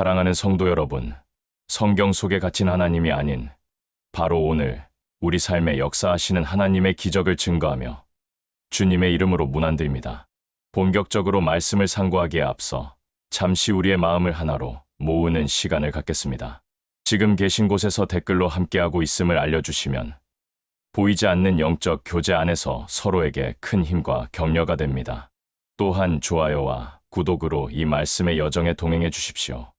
사랑하는 성도 여러분, 성경 속에 갇힌 하나님이 아닌 바로 오늘 우리 삶에 역사하시는 하나님의 기적을 증거하며 주님의 이름으로 문안드립니다. 본격적으로 말씀을 상고하기에 앞서 잠시 우리의 마음을 하나로 모으는 시간을 갖겠습니다. 지금 계신 곳에서 댓글로 함께하고 있음을 알려주시면 보이지 않는 영적 교제 안에서 서로에게 큰 힘과 격려가 됩니다. 또한 좋아요와 구독으로 이 말씀의 여정에 동행해 주십시오.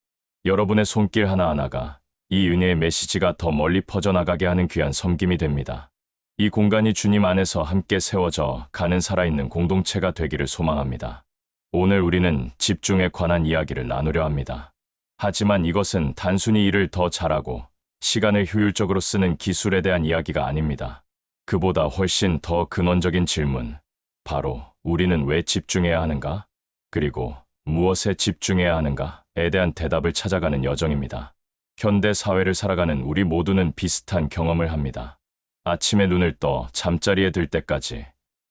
여러분의 손길 하나하나가 이 은혜의 메시지가 더 멀리 퍼져나가게 하는 귀한 섬김이 됩니다. 이 공간이 주님 안에서 함께 세워져 가는 살아있는 공동체가 되기를 소망합니다. 오늘 우리는 집중에 관한 이야기를 나누려 합니다. 하지만 이것은 단순히 일을 더 잘하고 시간을 효율적으로 쓰는 기술에 대한 이야기가 아닙니다. 그보다 훨씬 더 근원적인 질문. 바로 우리는 왜 집중해야 하는가? 그리고 무엇에 집중해야 하는가 에 대한 대답을 찾아가는 여정입니다. 현대 사회를 살아가는 우리 모두는 비슷한 경험을 합니다. 아침에 눈을 떠 잠자리에 들 때까지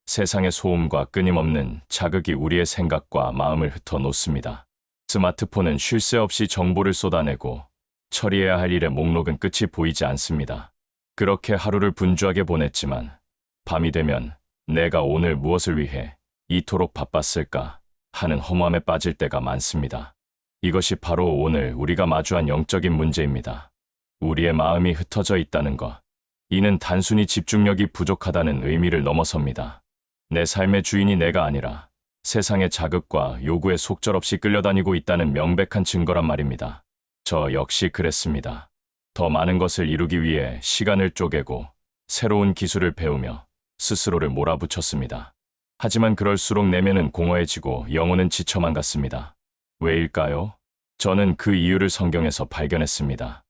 세상의 소음과 끊임없는 자극이 우리의 생각과 마음을 흩어놓습니다. 스마트폰은 쉴 새 없이 정보를 쏟아내고 처리해야 할 일의 목록은 끝이 보이지 않습니다. 그렇게 하루를 분주하게 보냈지만 밤이 되면 내가 오늘 무엇을 위해 이토록 바빴을까 하는 허무함에 빠질 때가 많습니다. 이것이 바로 오늘 우리가 마주한 영적인 문제입니다. 우리의 마음이 흩어져 있다는 것. 이는 단순히 집중력이 부족하다는 의미를 넘어섭니다. 내 삶의 주인이 내가 아니라 세상의 자극과 요구에 속절없이 끌려다니고 있다는 명백한 증거란 말입니다. 저 역시 그랬습니다. 더 많은 것을 이루기 위해 시간을 쪼개고 새로운 기술을 배우며 스스로를 몰아붙였습니다. 하지만 그럴수록 내면은 공허해지고 영혼은 지쳐만 갔습니다. 왜일까요? 저는 그 이유를 성경에서 발견했습니다.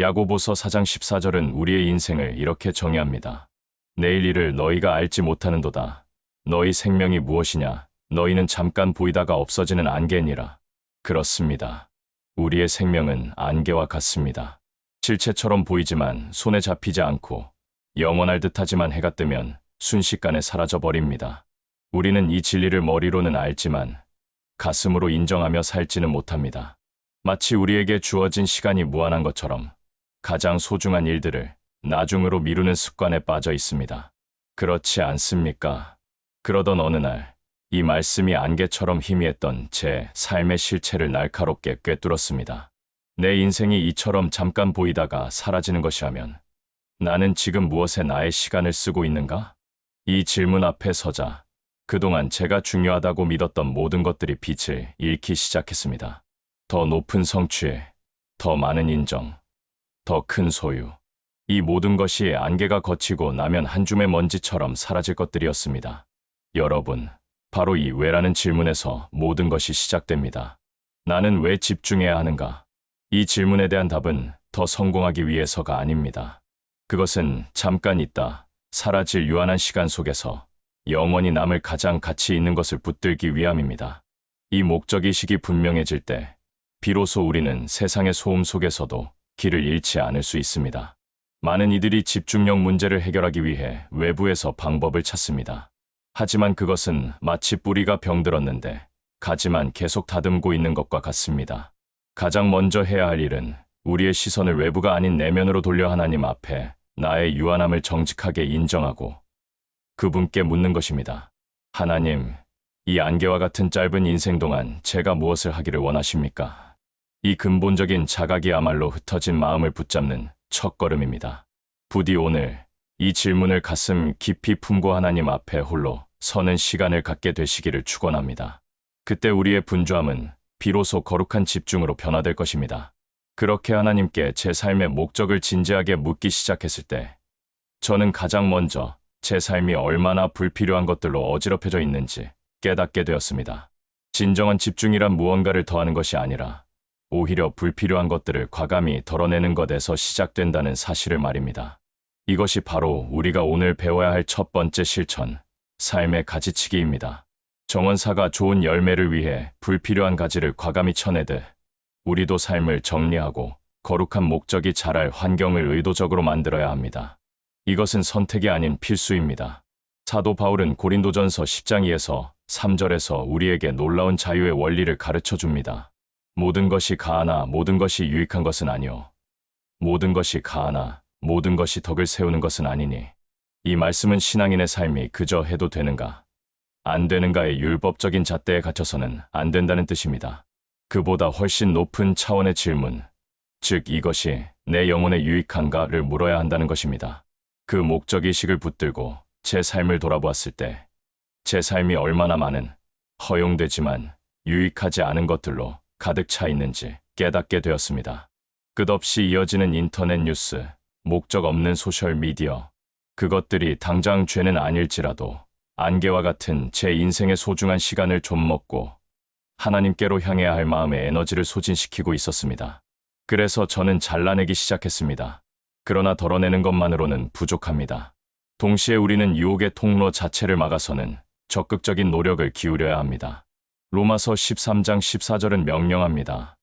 야고보서 4장 14절은 우리의 인생을 이렇게 정의합니다. 내일 일을 너희가 알지 못하는도다. 너희 생명이 무엇이냐? 너희는 잠깐 보이다가 없어지는 안개니라. 그렇습니다. 우리의 생명은 안개와 같습니다. 실체처럼 보이지만 손에 잡히지 않고 영원할 듯하지만 해가 뜨면 순식간에 사라져 버립니다. 우리는 이 진리를 머리로는 알지만 가슴으로 인정하며 살지는 못합니다. 마치 우리에게 주어진 시간이 무한한 것처럼 가장 소중한 일들을 나중으로 미루는 습관에 빠져 있습니다. 그렇지 않습니까? 그러던 어느 날, 이 말씀이 안개처럼 희미했던 제 삶의 실체를 날카롭게 꿰뚫었습니다. 내 인생이 이처럼 잠깐 보이다가 사라지는 것이라면 나는 지금 무엇에 나의 시간을 쓰고 있는가? 이 질문 앞에 서자 그동안 제가 중요하다고 믿었던 모든 것들이 빛을 잃기 시작했습니다. 더 높은 성취에, 더 많은 인정, 더 큰 소유. 이 모든 것이 안개가 거치고 나면 한 줌의 먼지처럼 사라질 것들이었습니다. 여러분, 바로 이 왜라는 질문에서 모든 것이 시작됩니다. 나는 왜 집중해야 하는가? 이 질문에 대한 답은 더 성공하기 위해서가 아닙니다. 그것은 잠깐 있다, 사라질 유한한 시간 속에서 영원히 남을 가장 가치 있는 것을 붙들기 위함입니다. 이 목적의식이 분명해질 때, 비로소 우리는 세상의 소음 속에서도 길을 잃지 않을 수 있습니다. 많은 이들이 집중력 문제를 해결하기 위해 외부에서 방법을 찾습니다. 하지만 그것은 마치 뿌리가 병들었는데 가지만 계속 다듬고 있는 것과 같습니다. 가장 먼저 해야 할 일은 우리의 시선을 외부가 아닌 내면으로 돌려 하나님 앞에 나의 유한함을 정직하게 인정하고 그분께 묻는 것입니다. 하나님, 이 안개와 같은 짧은 인생 동안 제가 무엇을 하기를 원하십니까? 이 근본적인 자각이야말로 흩어진 마음을 붙잡는 첫걸음입니다. 부디 오늘 이 질문을 가슴 깊이 품고 하나님 앞에 홀로 서는 시간을 갖게 되시기를 축원합니다. 그때 우리의 분주함은 비로소 거룩한 집중으로 변화될 것입니다. 그렇게 하나님께 제 삶의 목적을 진지하게 묻기 시작했을 때 저는 가장 먼저 제 삶이 얼마나 불필요한 것들로 어지럽혀져 있는지 깨닫게 되었습니다. 진정한 집중이란 무언가를 더하는 것이 아니라 오히려 불필요한 것들을 과감히 덜어내는 것에서 시작된다는 사실을 말입니다. 이것이 바로 우리가 오늘 배워야 할 첫 번째 실천, 삶의 가지치기입니다. 정원사가 좋은 열매를 위해 불필요한 가지를 과감히 쳐내듯 우리도 삶을 정리하고 거룩한 목적이 자랄 환경을 의도적으로 만들어야 합니다. 이것은 선택이 아닌 필수입니다. 사도 바울은 고린도전서 10장 2에서 3절에서 우리에게 놀라운 자유의 원리를 가르쳐 줍니다. 모든 것이 가하나 모든 것이 유익한 것은 아니오. 모든 것이 가하나 모든 것이 덕을 세우는 것은 아니니. 이 말씀은 신앙인의 삶이 그저 해도 되는가, 안 되는가의 율법적인 잣대에 갇혀서는 안 된다는 뜻입니다. 그보다 훨씬 높은 차원의 질문, 즉 이것이 내 영혼에 유익한가를 물어야 한다는 것입니다. 그 목적의식을 붙들고 제 삶을 돌아보았을 때, 제 삶이 얼마나 많은 허용되지만 유익하지 않은 것들로 가득 차 있는지 깨닫게 되었습니다. 끝없이 이어지는 인터넷 뉴스, 목적 없는 소셜 미디어, 그것들이 당장 죄는 아닐지라도 안개와 같은 제 인생의 소중한 시간을 좀 먹고 하나님께로 향해야 할 마음의 에너지를 소진시키고 있었습니다. 그래서 저는 잘라내기 시작했습니다. 그러나 덜어내는 것만으로는 부족합니다. 동시에 우리는 유혹의 통로 자체를 막아서는 적극적인 노력을 기울여야 합니다. 로마서 13장 14절은 명령합니다.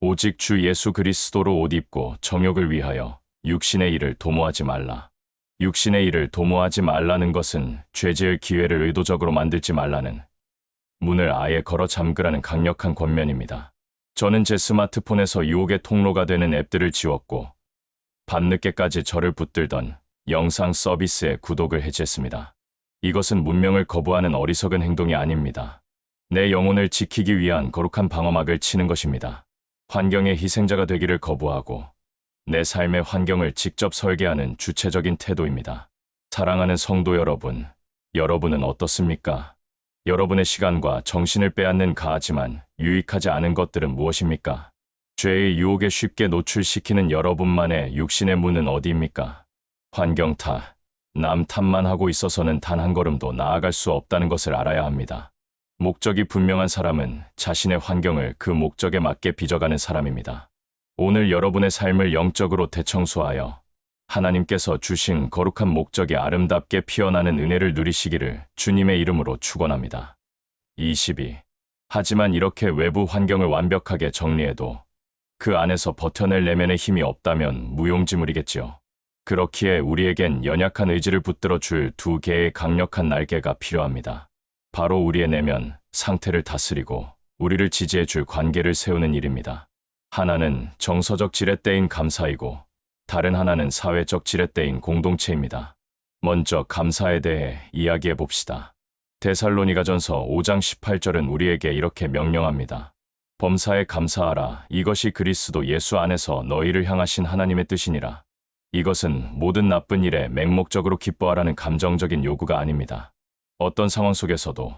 오직 주 예수 그리스도로 옷 입고 정욕을 위하여 육신의 일을 도모하지 말라. 육신의 일을 도모하지 말라는 것은 죄지을 기회를 의도적으로 만들지 말라는 문을 아예 걸어 잠그라는 강력한 권면입니다. 저는 제 스마트폰에서 유혹의 통로가 되는 앱들을 지웠고 밤늦게까지 저를 붙들던 영상 서비스의 구독을 해제했습니다. 이것은 문명을 거부하는 어리석은 행동이 아닙니다. 내 영혼을 지키기 위한 거룩한 방어막을 치는 것입니다. 환경의 희생자가 되기를 거부하고 내 삶의 환경을 직접 설계하는 주체적인 태도입니다. 사랑하는 성도 여러분, 여러분은 어떻습니까? 여러분의 시간과 정신을 빼앗는 가하지만 유익하지 않은 것들은 무엇입니까? 죄의 유혹에 쉽게 노출시키는 여러분만의 육신의 문은 어디입니까? 환경 탓, 남 탓만 하고 있어서는 단 한 걸음도 나아갈 수 없다는 것을 알아야 합니다. 목적이 분명한 사람은 자신의 환경을 그 목적에 맞게 빚어가는 사람입니다. 오늘 여러분의 삶을 영적으로 대청소하여 하나님께서 주신 거룩한 목적이 아름답게 피어나는 은혜를 누리시기를 주님의 이름으로 축원합니다. 22. 하지만 이렇게 외부 환경을 완벽하게 정리해도 그 안에서 버텨낼 내면의 힘이 없다면 무용지물이겠지요. 그렇기에 우리에겐 연약한 의지를 붙들어 줄 두 개의 강력한 날개가 필요합니다. 바로 우리의 내면, 상태를 다스리고 우리를 지지해 줄 관계를 세우는 일입니다. 하나는 정서적 지렛대인 감사이고 다른 하나는 사회적 지렛대인 공동체입니다. 먼저 감사에 대해 이야기해 봅시다. 데살로니가전서 5장 18절은 우리에게 이렇게 명령합니다. 범사에 감사하라. 이것이 그리스도 예수 안에서 너희를 향하신 하나님의 뜻이니라. 이것은 모든 나쁜 일에 맹목적으로 기뻐하라는 감정적인 요구가 아닙니다. 어떤 상황 속에서도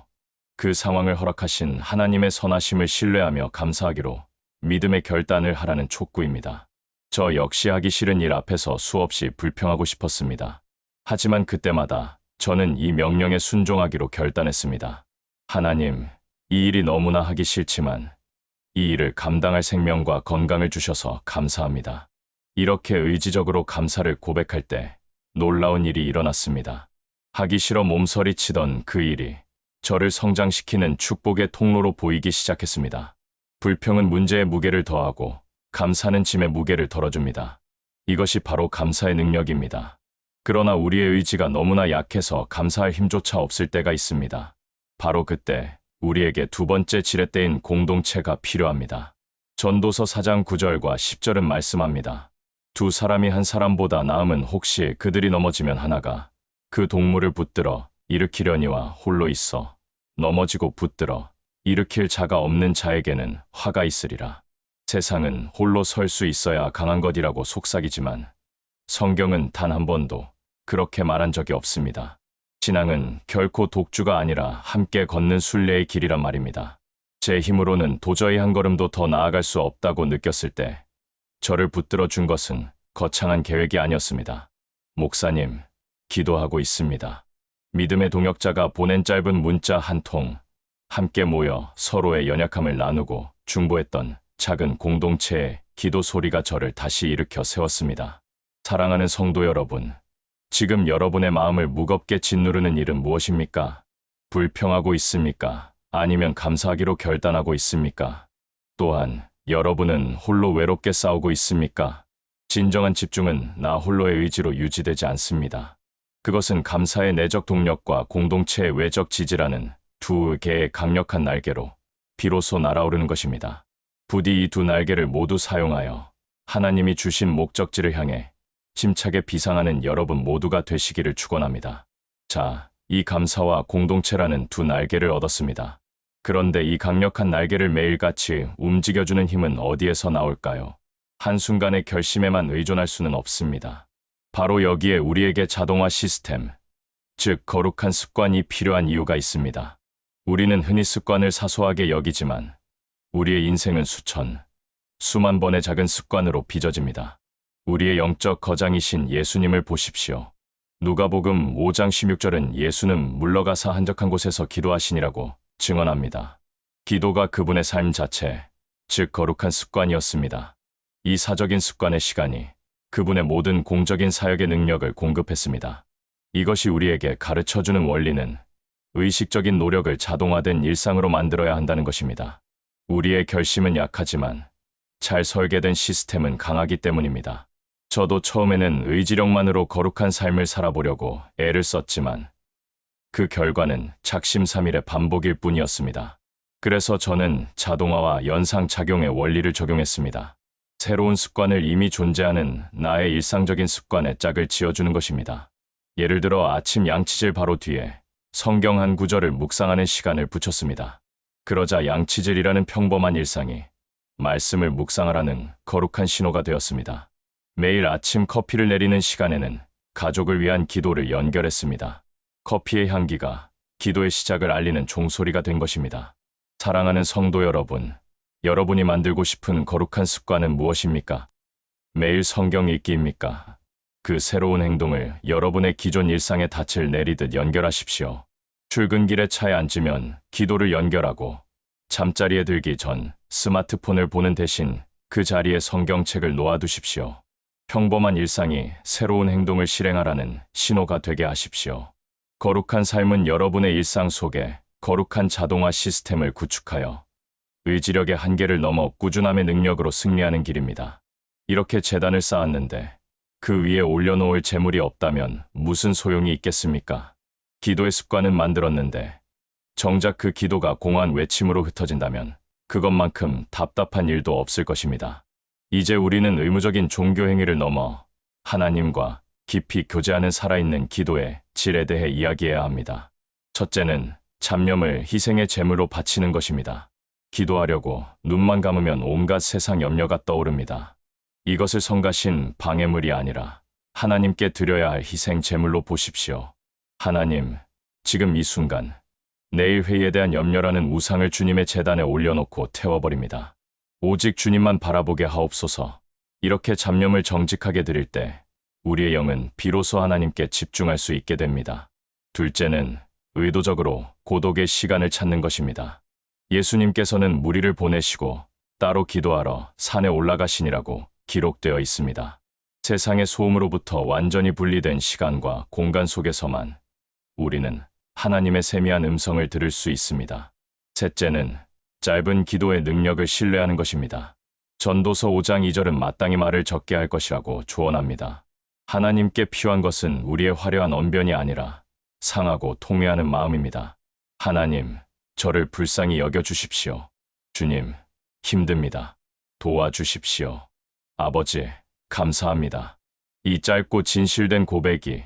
그 상황을 허락하신 하나님의 선하심을 신뢰하며 감사하기로 믿음의 결단을 하라는 촉구입니다. 저 역시 하기 싫은 일 앞에서 수없이 불평하고 싶었습니다. 하지만 그때마다 저는 이 명령에 순종하기로 결단했습니다. 하나님, 이 일이 너무나 하기 싫지만 이 일을 감당할 생명과 건강을 주셔서 감사합니다. 이렇게 의지적으로 감사를 고백할 때 놀라운 일이 일어났습니다. 하기 싫어 몸서리치던 그 일이 저를 성장시키는 축복의 통로로 보이기 시작했습니다. 불평은 문제의 무게를 더하고 감사는 짐의 무게를 덜어줍니다. 이것이 바로 감사의 능력입니다. 그러나 우리의 의지가 너무나 약해서 감사할 힘조차 없을 때가 있습니다. 바로 그때 우리에게 두 번째 지렛대인 공동체가 필요합니다. 전도서 4장 9절과 10절은 말씀합니다. 두 사람이 한 사람보다 나음은 혹시 그들이 넘어지면 하나가 그 동물을 붙들어 일으키려니와 홀로 있어 넘어지고 붙들어 일으킬 자가 없는 자에게는 화가 있으리라. 세상은 홀로 설 수 있어야 강한 것이라고 속삭이지만 성경은 단 한 번도 그렇게 말한 적이 없습니다. 신앙은 결코 독주가 아니라 함께 걷는 순례의 길이란 말입니다. 제 힘으로는 도저히 한 걸음도 더 나아갈 수 없다고 느꼈을 때 저를 붙들어 준 것은 거창한 계획이 아니었습니다. 목사님, 기도하고 있습니다. 믿음의 동역자가 보낸 짧은 문자 한 통, 함께 모여 서로의 연약함을 나누고 중보했던 작은 공동체의 기도 소리가 저를 다시 일으켜 세웠습니다. 사랑하는 성도 여러분, 지금 여러분의 마음을 무겁게 짓누르는 일은 무엇입니까? 불평하고 있습니까? 아니면 감사하기로 결단하고 있습니까? 또한 여러분은 홀로 외롭게 싸우고 있습니까? 진정한 집중은 나 홀로의 의지로 유지되지 않습니다. 그것은 감사의 내적 동력과 공동체의 외적 지지라는 두 개의 강력한 날개로 비로소 날아오르는 것입니다. 부디 이 두 날개를 모두 사용하여 하나님이 주신 목적지를 향해 힘차게 비상하는 여러분 모두가 되시기를 축원합니다. 자, 이 감사와 공동체라는 두 날개를 얻었습니다. 그런데 이 강력한 날개를 매일같이 움직여주는 힘은 어디에서 나올까요? 한순간의 결심에만 의존할 수는 없습니다. 바로 여기에 우리에게 자동화 시스템, 즉 거룩한 습관이 필요한 이유가 있습니다. 우리는 흔히 습관을 사소하게 여기지만 우리의 인생은 수천, 수만 번의 작은 습관으로 빚어집니다. 우리의 영적 거장이신 예수님을 보십시오. 누가복음 5장 16절은 예수는 물러가사 한적한 곳에서 기도하시니라고 증언합니다. 기도가 그분의 삶 자체, 즉 거룩한 습관이었습니다. 이 사적인 습관의 시간이 그분의 모든 공적인 사역의 능력을 공급했습니다. 이것이 우리에게 가르쳐주는 원리는 의식적인 노력을 자동화된 일상으로 만들어야 한다는 것입니다. 우리의 결심은 약하지만 잘 설계된 시스템은 강하기 때문입니다. 저도 처음에는 의지력만으로 거룩한 삶을 살아보려고 애를 썼지만 그 결과는 작심삼일의 반복일 뿐이었습니다. 그래서 저는 자동화와 연상작용의 원리를 적용했습니다. 새로운 습관을 이미 존재하는 나의 일상적인 습관에 짝을 지어주는 것입니다. 예를 들어 아침 양치질 바로 뒤에 성경 한 구절을 묵상하는 시간을 붙였습니다. 그러자 양치질이라는 평범한 일상이 말씀을 묵상하라는 거룩한 신호가 되었습니다. 매일 아침 커피를 내리는 시간에는 가족을 위한 기도를 연결했습니다. 커피의 향기가 기도의 시작을 알리는 종소리가 된 것입니다. 사랑하는 성도 여러분, 여러분이 만들고 싶은 거룩한 습관은 무엇입니까? 매일 성경 읽기입니까? 그 새로운 행동을 여러분의 기존 일상의 닻을 내리듯 연결하십시오. 출근길에 차에 앉으면 기도를 연결하고 잠자리에 들기 전 스마트폰을 보는 대신 그 자리에 성경책을 놓아두십시오. 평범한 일상이 새로운 행동을 실행하라는 신호가 되게 하십시오. 거룩한 삶은 여러분의 일상 속에 거룩한 자동화 시스템을 구축하여 의지력의 한계를 넘어 꾸준함의 능력으로 승리하는 길입니다. 이렇게 재단을 쌓았는데 그 위에 올려놓을 재물이 없다면 무슨 소용이 있겠습니까? 기도의 습관은 만들었는데 정작 그 기도가 공허한 외침으로 흩어진다면 그것만큼 답답한 일도 없을 것입니다. 이제 우리는 의무적인 종교 행위를 넘어 하나님과 깊이 교제하는 살아있는 기도의 질에 대해 이야기해야 합니다. 첫째는 잡념을 희생의 제물로 바치는 것입니다. 기도하려고 눈만 감으면 온갖 세상 염려가 떠오릅니다. 이것을 성가신 방해물이 아니라 하나님께 드려야 할 희생 제물로 보십시오. 하나님, 지금 이 순간 내일 회의에 대한 염려라는 우상을 주님의 재단에 올려놓고 태워버립니다. 오직 주님만 바라보게 하옵소서. 이렇게 잡념을 정직하게 드릴 때 우리의 영은 비로소 하나님께 집중할 수 있게 됩니다. 둘째는 의도적으로 고독의 시간을 찾는 것입니다. 예수님께서는 무리를 보내시고 따로 기도하러 산에 올라가시니라고 기록되어 있습니다. 세상의 소음으로부터 완전히 분리된 시간과 공간 속에서만 우리는 하나님의 세미한 음성을 들을 수 있습니다. 셋째는 짧은 기도의 능력을 신뢰하는 것입니다. 전도서 5장 2절은 마땅히 말을 적게 할 것이라고 조언합니다. 하나님께 필요한 것은 우리의 화려한 언변이 아니라 상하고 통회하는 마음입니다. 하나님, 저를 불쌍히 여겨 주십시오. 주님, 힘듭니다. 도와주십시오. 아버지, 감사합니다. 이 짧고 진실된 고백이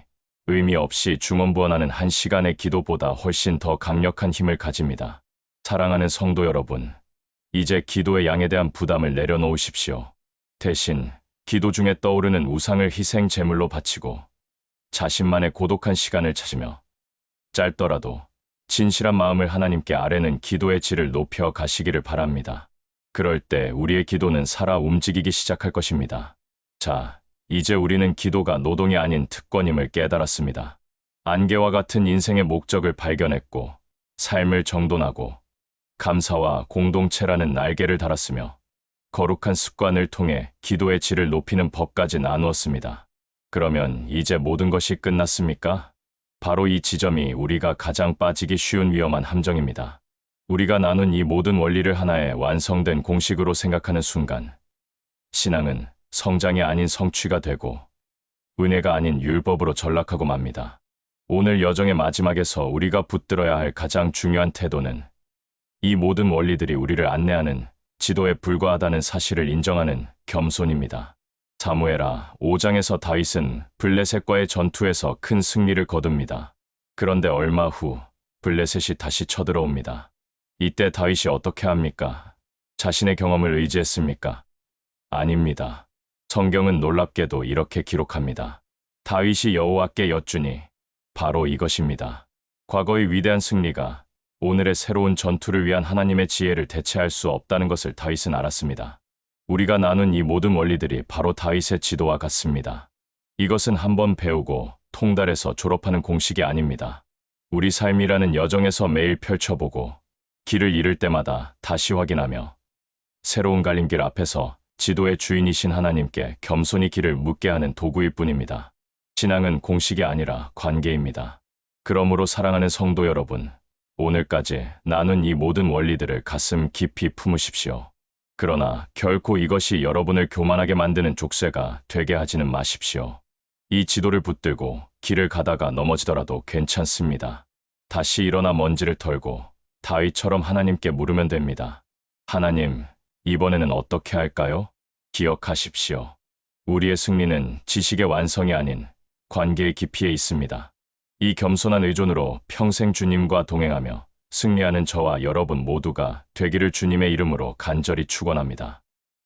의미 없이 중언부언하는 한 시간의 기도보다 훨씬 더 강력한 힘을 가집니다. 사랑하는 성도 여러분, 이제 기도의 양에 대한 부담을 내려놓으십시오. 대신 기도 중에 떠오르는 우상을 희생 제물로 바치고 자신만의 고독한 시간을 찾으며 짧더라도 진실한 마음을 하나님께 아뢰는 기도의 질을 높여 가시기를 바랍니다. 그럴 때 우리의 기도는 살아 움직이기 시작할 것입니다. 자, 이제 우리는 기도가 노동이 아닌 특권임을 깨달았습니다. 안개와 같은 인생의 목적을 발견했고 삶을 정돈하고 감사와 공동체라는 날개를 달았으며 거룩한 습관을 통해 기도의 질을 높이는 법까지 나누었습니다. 그러면 이제 모든 것이 끝났습니까? 바로 이 지점이 우리가 가장 빠지기 쉬운 위험한 함정입니다. 우리가 나눈 이 모든 원리를 하나의 완성된 공식으로 생각하는 순간, 신앙은 성장이 아닌 성취가 되고, 은혜가 아닌 율법으로 전락하고 맙니다. 오늘 여정의 마지막에서 우리가 붙들어야 할 가장 중요한 태도는 이 모든 원리들이 우리를 안내하는 지도에 불과하다는 사실을 인정하는 겸손입니다. 사무엘아 5장에서 다윗은 블레셋과의 전투에서 큰 승리를 거둡니다. 그런데 얼마 후 블레셋이 다시 쳐들어옵니다. 이때 다윗이 어떻게 합니까? 자신의 경험을 의지했습니까? 아닙니다. 성경은 놀랍게도 이렇게 기록합니다. 다윗이 여호와께 여쭈니 바로 이것입니다. 과거의 위대한 승리가 오늘의 새로운 전투를 위한 하나님의 지혜를 대체할 수 없다는 것을 다윗은 알았습니다. 우리가 나눈 이 모든 원리들이 바로 다윗의 지도와 같습니다. 이것은 한번 배우고 통달해서 졸업하는 공식이 아닙니다. 우리 삶이라는 여정에서 매일 펼쳐보고 길을 잃을 때마다 다시 확인하며 새로운 갈림길 앞에서 지도의 주인이신 하나님께 겸손히 길을 묻게 하는 도구일 뿐입니다. 신앙은 공식이 아니라 관계입니다. 그러므로 사랑하는 성도 여러분, 오늘까지 나눈 이 모든 원리들을 가슴 깊이 품으십시오. 그러나 결코 이것이 여러분을 교만하게 만드는 족쇄가 되게 하지는 마십시오. 이 지도를 붙들고 길을 가다가 넘어지더라도 괜찮습니다. 다시 일어나 먼지를 털고 다윗처럼 하나님께 물으면 됩니다. 하나님, 이번에는 어떻게 할까요? 기억하십시오. 우리의 승리는 지식의 완성이 아닌 관계의 깊이에 있습니다. 이 겸손한 의존으로 평생 주님과 동행하며 승리하는 저와 여러분 모두가 되기를 주님의 이름으로 간절히 축원합니다.